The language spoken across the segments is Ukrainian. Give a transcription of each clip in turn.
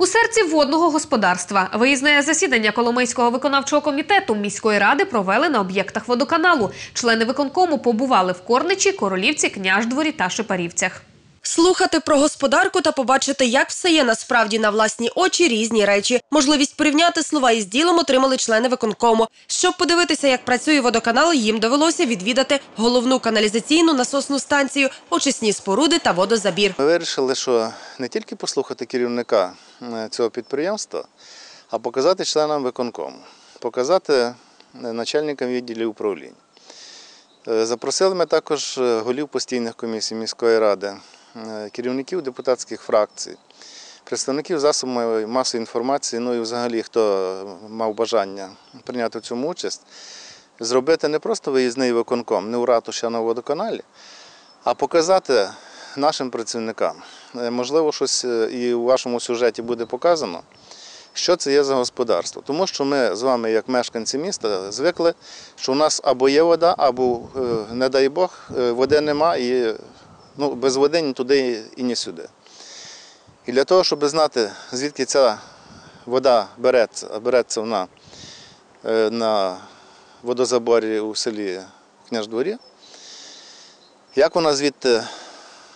У серці водного господарства виїзне засідання Коломийського виконавчого комітету міської ради провели на об'єктах водоканалу. Члени виконкому побували в Корничі, Королівці, Княждворі та Шепарівцях. Слухати про господарку та побачити, як все є насправді на власні очі різні речі. Можливість порівняти слова із ділом отримали члени виконкому. Щоб подивитися, як працює водоканал, їм довелося відвідати головну каналізаційну насосну станцію, очисні споруди та водозабір. Ми вирішили, що не тільки послухати керівника е, цього підприємства, а показати членам виконкому, показати е, начальникам відділів управлінь. Е, Запросили ми також голів постійних комісій міської ради, керівників депутатських фракцій, представників засобів масової інформації, ну і взагалі хто мав бажання прийняти в цьому участь, зробити не просто виїзний виконком, не у ратуші, а на водоканалі, а показати нашим працівникам. Е, Можливо, щось е, і у вашому сюжеті буде показано, що це є за господарство. Тому що ми з вами, як мешканці міста, звикли, що у нас або є вода, або, е, не дай Бог, е, води нема, і ну, без води ні туди і ні сюди. І для того, щоб знати, звідки ця вода береться, береться вона е, на водозаборі у селі Княждворі, як вона звідти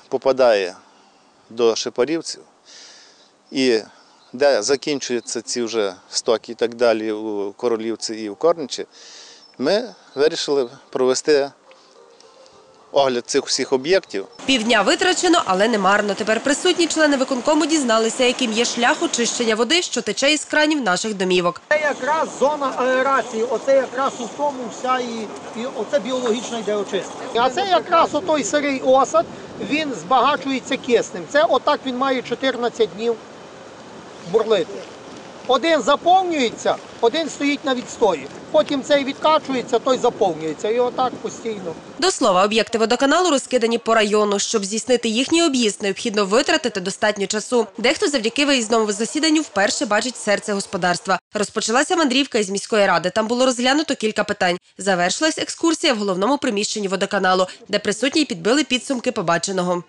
попадає до шипарівців і де закінчуються ці вже стоки і так далі у Королівці і в Корничі, ми вирішили провести огляд цих всіх об'єктів. Півдня витрачено, але не марно. Тепер присутні члени виконкому дізналися, яким є шлях очищення води, що тече із кранів наших домівок. Це якраз зона аерації, оце якраз у тому вся і, і оце біологічна йде очистка. А це якраз отой сирий осад, він збагачується киснем. Це отак він має 14 днів бурлити. Один заповнюється, один стоїть на відстої. Потім цей відкачується, той заповнюється. І отак постійно. До слова, об'єкти водоканалу розкидані по району. Щоб здійснити їхній об'їзд, необхідно витратити достатньо часу. Дехто завдяки виїзному засіданню вперше бачить серце господарства. Розпочалася мандрівка із міської ради. Там було розглянуто кілька питань. Завершилась екскурсія в головному приміщенні водоканалу, де присутні підбили підсумки побаченого.